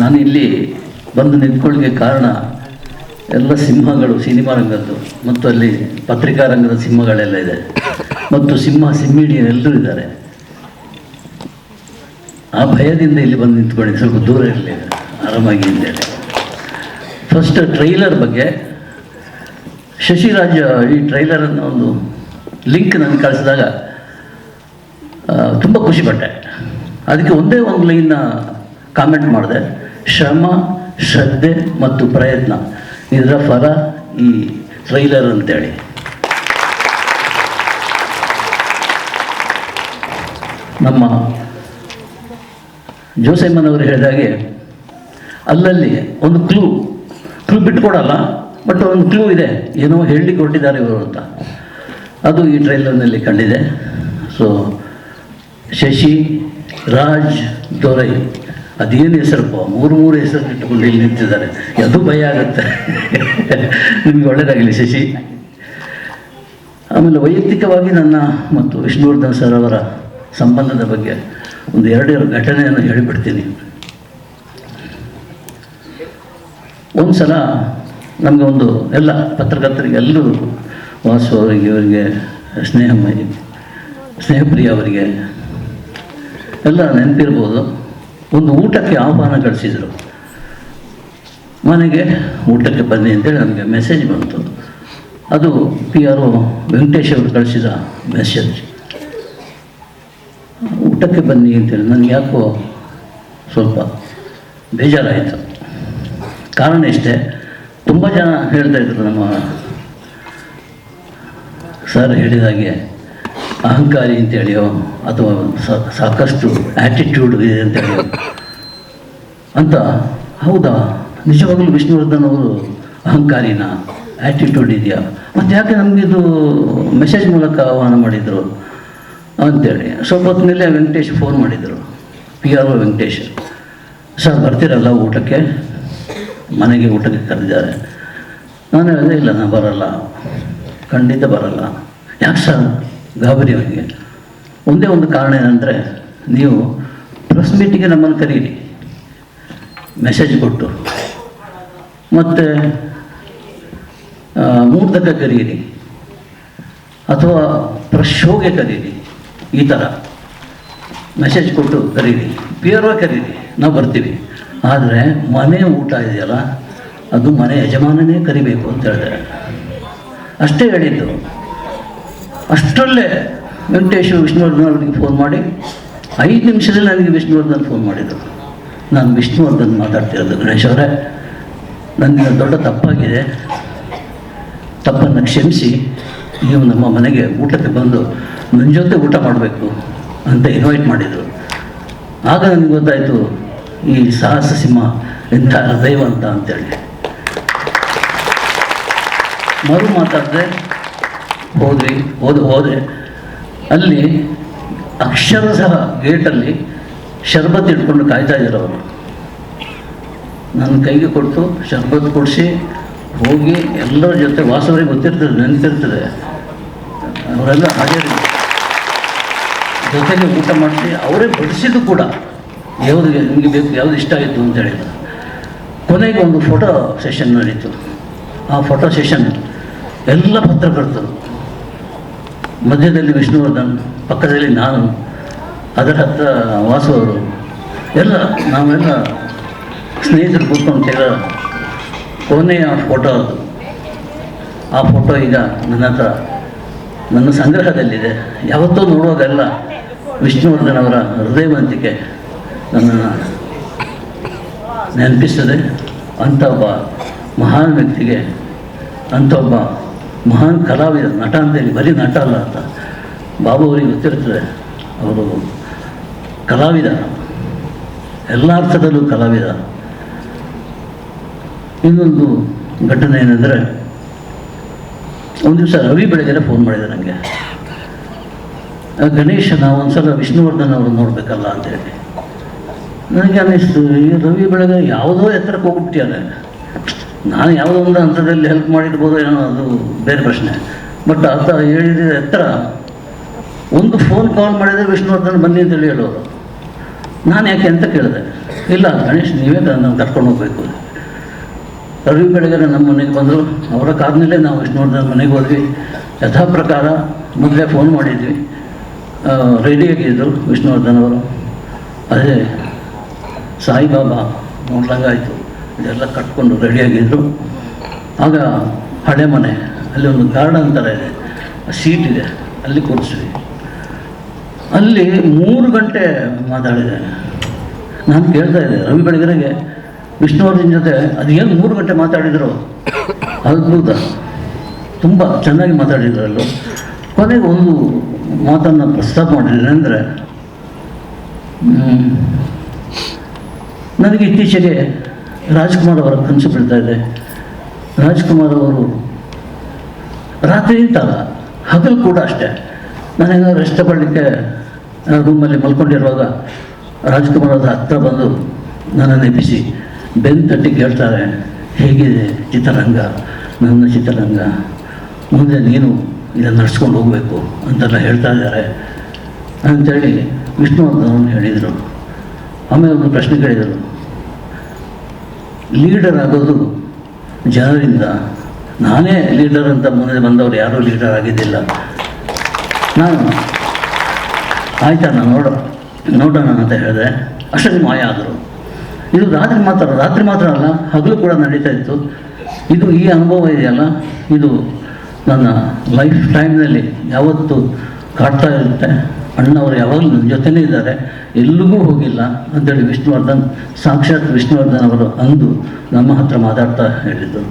ನಾನು ಇಲ್ಲಿ ಬಂದು ನಿಂತ್ಕೊಳ್ಳಿಕ್ಕೆ ಕಾರಣ ಎಲ್ಲ ಸಿಂಹಗಳು, ಸಿನಿಮಾ ರಂಗದ್ದು, ಮತ್ತು ಅಲ್ಲಿ ಪತ್ರಿಕಾ ರಂಗದ ಸಿಂಹಗಳೆಲ್ಲ ಇದೆ. ಮತ್ತು ಸಿಂಹ ಸಿಂಹಿಣಿ ಎಲ್ಲರೂ ಇದ್ದಾರೆ. ಆ ಭಯದಿಂದ ಇಲ್ಲಿ ಬಂದು ನಿಂತ್ಕೊಂಡು ಸ್ವಲ್ಪ ದೂರ ಇರಲಿ, ಆರಾಮಾಗಿ ಇದ್ದೇನೆ. ಫಸ್ಟ್ ಟ್ರೈಲರ್ ಬಗ್ಗೆ ಶಶಿರಾಜ್, ಈ ಟ್ರೈಲರನ್ನು ಒಂದು ಲಿಂಕ್ ನನಗೆ ಕಳಿಸಿದಾಗ ತುಂಬ ಖುಷಿಪಟ್ಟೆ. ಅದಕ್ಕೆ ಒಂದೇ ಒಂದು ಲೈನ್ನ ಕಾಮೆಂಟ್ ಮಾಡಿದೆ. ಶ್ರಮ, ಶ್ರದ್ಧೆ ಮತ್ತು ಪ್ರಯತ್ನ. ಇದರ ಫಲ ಈ ಟ್ರೈಲರ್ ಅಂತೇಳಿ. ನಮ್ಮ ಜೋಸೆಮ್ಮನವರು ಹೇಳಿದಾಗೆ ಅಲ್ಲಲ್ಲಿ ಒಂದು ಕ್ಲೂ ಕ್ಲೂ ಬಿಟ್ಕೊಡಲ್ಲ ಬಟ್ ಒಂದು ಕ್ಲೂ ಇದೆ. ಏನೋ ಹೇಳಿ ಕೊಟ್ಟಿದ್ದಾರೆ ಇವರು ಅಂತ. ಅದು ಈ ಟ್ರೈಲರ್ನಲ್ಲಿ ಕಂಡಿದೆ. ಸೊ ಶಶಿ, ರಾಜ್, ದೊರೈ. ಅದೇನು ಹೆಸರಪ್ಪ? ಮೂರು ಮೂರು ಹೆಸರು ಇಟ್ಟುಕೊಂಡು ಇಲ್ಲಿ ನಿಂತಿದ್ದಾರೆ. ಅದು ಭಯ ಆಗುತ್ತೆ. ನಿಮಗೆ ಒಳ್ಳೆಯದಾಗಲಿ ಶಶಿ. ಆಮೇಲೆ ವೈಯಕ್ತಿಕವಾಗಿ ನನ್ನ ಮತ್ತು ವಿಷ್ಣುವರ್ಧನ್ ಸರ್ ಅವರ ಸಂಬಂಧದ ಬಗ್ಗೆ ಒಂದು ಎರಡೆರಡು ಘಟನೆಯನ್ನು ಹೇಳಿಬಿಡ್ತೀನಿ. ಒಂದು ಸಲ ನಮಗೆ ಒಂದು ಎಲ್ಲ ಪತ್ರಕರ್ತರಿಗೆ ಎಲ್ಲರೂ ವಾಸು ಅವರಿಗೆ ಇವರಿಗೆ ಸ್ನೇಹಮಯಿ ಸ್ನೇಹಪ್ರಿಯ ಅವರಿಗೆ ಎಲ್ಲ ನೆನಪಿರ್ಬೋದು. ಒಂದು ಊಟಕ್ಕೆ ಆಹ್ವಾನ ಕಳಿಸಿದರು. ಮನೆಗೆ ಊಟಕ್ಕೆ ಬನ್ನಿ ಅಂತೇಳಿ ನನಗೆ ಮೆಸೇಜ್ ಬಂತು. ಅದು ಪಿ ಆರ್ ಒ ವೆಂಕಟೇಶ್ ಅವರು ಕಳಿಸಿದ ಮೆಸೇಜ್ ಊಟಕ್ಕೆ ಬನ್ನಿ ಅಂತೇಳಿ. ನನಗೆ ಯಾಕೋ ಸ್ವಲ್ಪ ಬೇಜಾರಾಯಿತು. ಕಾರಣ ಇಷ್ಟೇ. ತುಂಬ ಜನ ಹೇಳ್ತಾ ಇದ್ರು ನಮ್ಮ ಸರ್ ಹೇಳಿದಾಗೆ ಅಹಂಕಾರಿ ಅಂತೇಳಿಯೋ ಅಥವಾ ಸಾಕಷ್ಟು ಆ್ಯಟಿಟ್ಯೂಡ್ ಇದೆ ಅಂತೇಳಿಯೋ ಅಂತ ಹೌದಾ? ನಿಜವಾಗಲೂ ವಿಷ್ಣುವರ್ಧನ್ ಅವರು ಅಹಂಕಾರಿನ ಆ್ಯಟಿಟ್ಯೂಡ್ ಇದೆಯಾ? ಮತ್ತು ಯಾಕೆ ನಮಗಿದು ಮೆಸೇಜ್ ಮೂಲಕ ಆಹ್ವಾನ ಮಾಡಿದರು ಅಂತೇಳಿ. ಸ್ವಲ್ಪ ಹೊತ್ತಿನಲ್ಲೇ ವೆಂಕಟೇಶ್ ಫೋನ್ ಮಾಡಿದರು. P R O Venkatesh. Sir, ಬರ್ತೀರಲ್ಲ ಊಟಕ್ಕೆ? ಮನೆಗೆ ಊಟಕ್ಕೆ ಕರೆದಿದ್ದಾರೆ. ನಾನು ಹೇಳಿದೆ, ಇಲ್ಲ, ನಾನು ಬರಲ್ಲ. ಖಂಡಿತ ಬರಲ್ಲ. ಯಾಕೆ ಸರ್? ಗಾಬರಿ ಅವರಿಗೆ. ಒಂದೇ ಒಂದು ಕಾರಣ ಏನಂದರೆ, ನೀವು ಪ್ರೆಸ್ ಮೀಟಿಗೆ ನಮ್ಮನ್ನು ಕರೀರಿ. ಮೆಸೇಜ್ ಕೊಟ್ಟು. ಮತ್ತು ಮೂರ್ತಕ ಕರೀರಿ. ಅಥವಾ ಪ್ರೆಸ್ ಶೋಗೆ ಕರೀರಿ. ಈ ಥರ ಮೆಸೇಜ್ ಕೊಟ್ಟು ಕರೀರಿ. ಪ್ಯೂರ್ವ ಕರೀರಿ. ನಾವು ಬರ್ತೀವಿ. ಆದರೆ, ಮನೆ ಊಟ ಇದೆಯಲ್ಲ, ಅದು ಮನೆ ಯಜಮಾನನೇ ಕರಿಬೇಕು ಅಂತ ಹೇಳಿದೆ ಅಷ್ಟೇ ಹೇಳಿದ್ದು. ಅಷ್ಟರಲ್ಲೇ ವೆಂಕಟೇಶ್ ವಿಷ್ಣುವರ್ಧನ್ ಅವರಿಗೆ ಫೋನ್ ಮಾಡಿ, ಐದು ನಿಮಿಷದಲ್ಲಿ ನನಗೆ ವಿಷ್ಣುವರ್ಧನ್ ಫೋನ್ ಮಾಡಿದರು. ನಾನು ವಿಷ್ಣುವರ್ಧನ್ ಮಾತಾಡ್ತಿರೋದು ಗಣೇಶ್ ಅವರೇ. ನನಗೆ ದೊಡ್ಡ ತಪ್ಪಾಗಿದೆ. ತಪ್ಪನ್ನು ಕ್ಷಮಿಸಿ. ನೀವು ನಮ್ಮ ಮನೆಗೆ ಊಟಕ್ಕೆ ಬಂದು ನನ್ನ ಜೊತೆ ಊಟ ಮಾಡಬೇಕು ಅಂತ ಇನ್ವೈಟ್ ಮಾಡಿದರು. ಆಗ ನನಗೆ ಗೊತ್ತಾಯಿತು, ಈ ಸಾಹಸ ಸಿಂಹ ಎಂಥ ದೈವ ಅಂತ ಅಂತೇಳಿ. ಮರು ಮಾತಾಡಿದೆ ಹೋದ್ವಿ ಹೋದ ಹೋದೆ ಅಲ್ಲಿ ಅಕ್ಷರ ಸಹ ಗೇಟಲ್ಲಿ ಶರ್ಬತ್ ಇಟ್ಕೊಂಡು ಕಾಯ್ತಾ ಇದ್ರು ಅವರು. ನನ್ನ ಕೈಗೆ ಕೊಟ್ಟು ಶರ್ಬತ್ ಕೊಡಿಸಿ ಹೋಗಿ ಎಲ್ಲರ ಜೊತೆ ವಾಸವರಿಗೆ ಗೊತ್ತಿರ್ತದೆ, ನೆನಪಿರ್ತದೆ. ಅವರೆಲ್ಲ ಹಾಗೆ ಜೊತೆಗೆ ಊಟ ಮಾಡಿಸಿ ಅವರೇ ಬಡಿಸಿದ್ದು ಕೂಡ. ಯಾವುದು ನಿಮಗೆ ಬೇಕು, ಯಾವುದು ಇಷ್ಟ ಆಯಿತು ಅಂತ ಹೇಳಿದ ಕೊನೆಗೆ ಒಂದು ಫೋಟೋ ಸೆಷನ್ ನಡೀತು. ಆ ಫೋಟೋ ಸೆಷನ್ ಎಲ್ಲ ಪತ್ರಕರ್ತರು. ಮಧ್ಯದಲ್ಲಿ ವಿಷ್ಣುವರ್ಧನ್, ಪಕ್ಕದಲ್ಲಿ ನಾನು, ಅದರ ಹತ್ರ ವಾಸವರು. ಎಲ್ಲ ನಾವೆಲ್ಲ ಸ್ನೇಹಿತರು ಕೂತ್ಕೊಂಡು ತೆಗೆದ ಕೊನೆಯ ಫೋಟೋ ಅದು. ಆ ಫೋಟೋ ಈಗ ನನ್ನ ಹತ್ರ, ನನ್ನ ಸಂಗ್ರಹದಲ್ಲಿದೆ. ಯಾವತ್ತೂ ನೋಡೋದೆಲ್ಲ ವಿಷ್ಣುವರ್ಧನ್ ಅವರ ಹೃದಯವಂತಿಕೆ ನನ್ನನ್ನು ನೆನಪಿಸ್ತದೆ, ಅಂಥ ಒಬ್ಬ ಮಹಾನ್ ವ್ಯಕ್ತಿಗೆ, ಅಂಥ ಒಬ್ಬ ಮಹಾನ್ ಕಲಾವಿದ, ನಟ ಅಂತೇಳಿ ಬರೀ ನಟ ಅಲ್ಲ ಅಂತ. ಬಾಬು ಅವರಿಗೆ ಗೊತ್ತಿರ್ತದೆ ಅವರು ಕಲಾವಿದ. ಎಲ್ಲ ಅರ್ಥದಲ್ಲೂ ಕಲಾವಿದ. ಇನ್ನೊಂದು ಘಟನೆ ಏನಂದರೆ ಒಂದು ದಿವಸ ರವಿ ಬೆಳಗ್ಗೆ ಫೋನ್ ಮಾಡಿದೆ ನನಗೆ ಗಣೇಶ ನಾವು ಒಂದ್ಸಲ ವಿಷ್ಣುವರ್ಧನ್ ಅವರು ನೋಡಬೇಕಲ್ಲ ಅಂತೇಳಿ ನನಗೆ ಅನ್ನಿಸ್ತು ರವಿ ಬೆಳಗ್ಗೆ ಯಾವುದೋ ಎತ್ತರಕ್ಕೆ ಹೋಗ್ಬಿಟ್ಟಿಯಾನೆ ನಾನು ಯಾವುದೋ ಒಂದು ಹಂತದಲ್ಲಿ ಹೆಲ್ಪ್ ಮಾಡಿರ್ಬೋದು ಏನೋ ಅದು ಬೇರೆ ಪ್ರಶ್ನೆ. ಬಟ್ ಆತ ಹೇಳಿದ ಎತ್ತರ, ಒಂದು ಫೋನ್ ಕಾಲ್ ಮಾಡಿದರೆ ವಿಷ್ಣುವರ್ಧನ್ ಬನ್ನಿ ಅಂತೇಳಿ ಹೇಳೋರು. ನಾನು ಯಾಕೆ ಅಂತ ಕೇಳಿದೆ. ಇಲ್ಲ, ಗಣೇಶ್, ನೀವೇ ನಾನು ಕರ್ಕೊಂಡು ಹೋಗಬೇಕು. ರವಿ ಬೆಳಗ್ಗೆ ನಮ್ಮ ಮನೆಗೆ ಬಂದರು. ಅವರ ಕಾರ್ನಲ್ಲೇ ನಾವು ವಿಷ್ಣುವರ್ಧನ್ ಮನೆಗೆ ಹೋದ್ವಿ. ಯಥಾ ಪ್ರಕಾರ ಮೊದಲೇ ಫೋನ್ ಮಾಡಿದ್ವಿ. ರೆಡಿಯಾಗಿದ್ದರು ವಿಷ್ಣುವರ್ಧನ್ ಅವರು. ಅದೇ, ಸಾಯಿಬಾಬಾ, ನೋಡ್ದಂಗಾಯಿತು. ಇದೆಲ್ಲ ಕಟ್ಕೊಂಡು ರೆಡಿಯಾಗಿದ್ದರು ಆಗ ಹಳೆ ಮನೆ, ಅಲ್ಲಿ ಒಂದು ಗಾರ್ಡನ್ ಥರ ಇದೆ ಸೀಟ್ ಇದೆ, ಅಲ್ಲಿ ಕೂರಿಸಿ ಅಲ್ಲಿ ಮೂರು ಗಂಟೆ ಮಾತಾಡಿದೆ. ನಾನು ಕೇಳ್ತಾ ಇದ್ದೆ, ರವಿ ಬೆಳಗೆರೆಗೆ ವಿಷ್ಣುವರ್ಧನ್ ಜೊತೆ ಅದೇನು ಮೂರು ಗಂಟೆ ಮಾತಾಡಿದರು? ಅದ್ಭುತ. ತುಂಬ ಚೆನ್ನಾಗಿ ಮಾತಾಡಿದ್ರು ಅಲ್ಲೂ ಕೊನೆಗೆ ಒಂದು ಮಾತನ್ನು ಪ್ರಸ್ತಾಪ ಮಾಡಿದ್ದೇನೆ ಅಂದರೆ ನನಗೆ ಇತ್ತೀಚೆಗೆ ರಾಜ್ಕುಮಾರ್ ಅವರ ಕನಸು ಬೀಳ್ತಾ ಇದೆ. ರಾಜ್ಕುಮಾರ್ ಅವರು ರಾತ್ರಿ ಅಂತಲ್ಲ ಹಗಲು ಕೂಡ ಅಷ್ಟೇ. ರೆಸ್ಟ್ ಮಾಡಲಿಕ್ಕೆ ರೂಮಲ್ಲಿ ಮಲ್ಕೊಂಡಿರುವಾಗ ರಾಜ್ಕುಮಾರ್ ಅವರ ಹತ್ತಿರ ಬಂದು ನನ್ನನ್ನು ಎಬ್ಬಿಸಿ ಬೆನ್ ತಟ್ಟಿ ಕೇಳ್ತಾರೆ, ಹೇಗಿದೆ ಚಿತ್ರರಂಗ? ನನ್ನ ಚಿತ್ರರಂಗ? ಮುಂದೆ ನೀನು ಇದನ್ನು ನಡೆಸ್ಕೊಂಡು ಹೋಗಬೇಕು ಅಂತೆಲ್ಲ ಹೇಳ್ತಾ ಇದ್ದಾರೆ. ಅಂಥೇಳಿ ವಿಷ್ಣುವರ್ಧನ್ ಹೇಳಿದರು. ಆಮೇಲೆ ಒಂದು ಪ್ರಶ್ನೆ ಕೇಳಿದರು. ಲೀಡರ್ ಆಗೋದು ಜನರಿಂದ. ನಾನೇ ಲೀಡರ್ ಅಂತ ಮುಂದೆ ಬಂದವರು ಯಾರೂ ಲೀಡರ್ ಆಗಿದ್ದಿಲ್ಲ. ನಾನು ಆಯ್ತಾ, ನಾನು ನೋಡ ನೋಡೋಣ ಅಂತ ಹೇಳಿದೆ. ಅಷ್ಟೊಂದು ಮಾಯ ಆದರು. ಇದು ರಾತ್ರಿ ಮಾತ್ರ ರಾತ್ರಿ ಮಾತ್ರ ಅಲ್ಲ, ಹಗಲು ಕೂಡ ನಡೀತಾ ಇತ್ತು. ಇದು ಈ ಅನುಭವ ಇದೆಯಲ್ಲ? ಇದು ನನ್ನ ಲೈಫ್ ಟೈಮ್ನಲ್ಲಿ ಯಾವತ್ತು ಕಾಡ್ತಾ ಇರುತ್ತೆ. ಅಣ್ಣವರು ಯಾವಾಗಲೂ ನನ್ನ ಜೊತೆನೇ ಇದ್ದಾರೆ. ಎಲ್ಲಿಗೂ ಹೋಗಿಲ್ಲ ಅಂತೇಳಿ ವಿಷ್ಣುವರ್ಧನ್, ಸಾಕ್ಷಾತ್ ವಿಷ್ಣುವರ್ಧನ್ ಅವರು ಅಂದು ನಮ್ಮ ಹತ್ರ ಮಾತಾಡ್ತಾ ಹೇಳಿದ್ದರು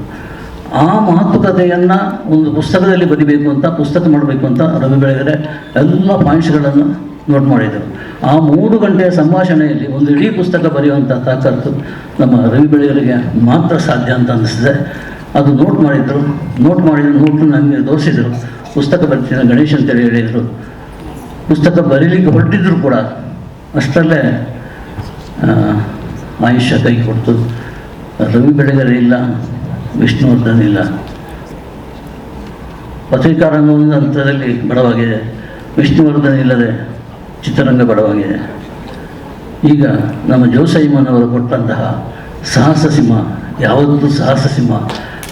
ಆ ಮಾತುಕತೆಯನ್ನು ಒಂದು ಪುಸ್ತಕದಲ್ಲಿ ಬರಿಬೇಕು ಅಂತ, ಪುಸ್ತಕ ಮಾಡಬೇಕು ಅಂತ ರವಿ ಬೆಳಗೆರೆ ಎಲ್ಲ ಪಾಯಿಂಟ್ಸ್ಗಳನ್ನು ನೋಟ್ ಮಾಡಿದರು. ಆ ಮೂರು ಗಂಟೆಯ ಸಂಭಾಷಣೆಯಲ್ಲಿ ಒಂದು ಇಡೀ ಪುಸ್ತಕ ಬರೆಯುವಂಥ ತಾಕತ್ತು ನಮ್ಮ ರವಿ ಬೆಳಗೆರೆಗೆ ಮಾತ್ರ ಸಾಧ್ಯ ಅಂತ ಅನ್ನಿಸಿದೆ ಅದು ನೋಟ್ ಮಾಡಿದರು. ನೋಟ್ ಮಾಡಿದ ನೋಟು ನನಗೆ ತೋರಿಸಿದರು. ಪುಸ್ತಕ ಬರ್ತೀನಿ ಗಣೇಶ್ ಅಂತೇಳಿ ಹೇಳಿದರು. ಪುಸ್ತಕ ಬರೀಲಿಕ್ಕೆ ಹೊರಟಿದ್ರು ಕೂಡ ಅಷ್ಟರಲ್ಲೇ ಆಯುಷ್ಯ ಕೈ ಕೊಡ್ತು. ರವಿ ಬೆಳಗರೆ ಇಲ್ಲ, ವಿಷ್ಣುವರ್ಧನ್ ಇಲ್ಲ. ಪತ್ರಿಕಾರಂಗ ಒಂದು ಹಂತದಲ್ಲಿ ಬಡವಾಗಿದೆ. ವಿಷ್ಣುವರ್ಧನ್ ಇಲ್ಲದೆ ಚಿತ್ರರಂಗ ಬಡವಾಗಿದೆ. ಈಗ ನಮ್ಮ ಜೋಸೈಮನವರು ಕೊಟ್ಟಂತಹ ಸಾಹಸ ಸಿಂಹ ಯಾವತ್ತೂ ಸಾಹಸ ಸಿಂಹ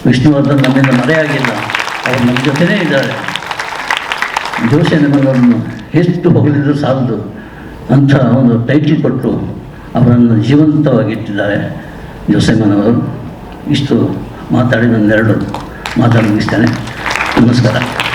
ವಿಷ್ಣುವರ್ಧನ್ ನಮ್ಮಿಂದ ಮರೆಯಾಗಿಲ್ಲ. ಅವರು ನಮ್ಮ ಜೊತೆನೇ ಇದ್ದಾರೆ. ಜೋಸೈಮನವರನ್ನು ಎಷ್ಟು ಹೊಗಳಿದ್ರು ಸಾಲದು ಅಂಥ ಒಂದು ಟೈಟಲ್ ಕೊಟ್ಟು ಅವರನ್ನು ಜೀವಂತವಾಗಿಟ್ಟಿದ್ದಾರೆ ಜೋಸೆಮ್ಮನವರು ಇಷ್ಟು ಮಾತಾಡಿ ನನ್ನೆರಡು ಮಾತಾಡಿ ಮುಗಿಸ್ತೇನೆ. ನಮಸ್ಕಾರ.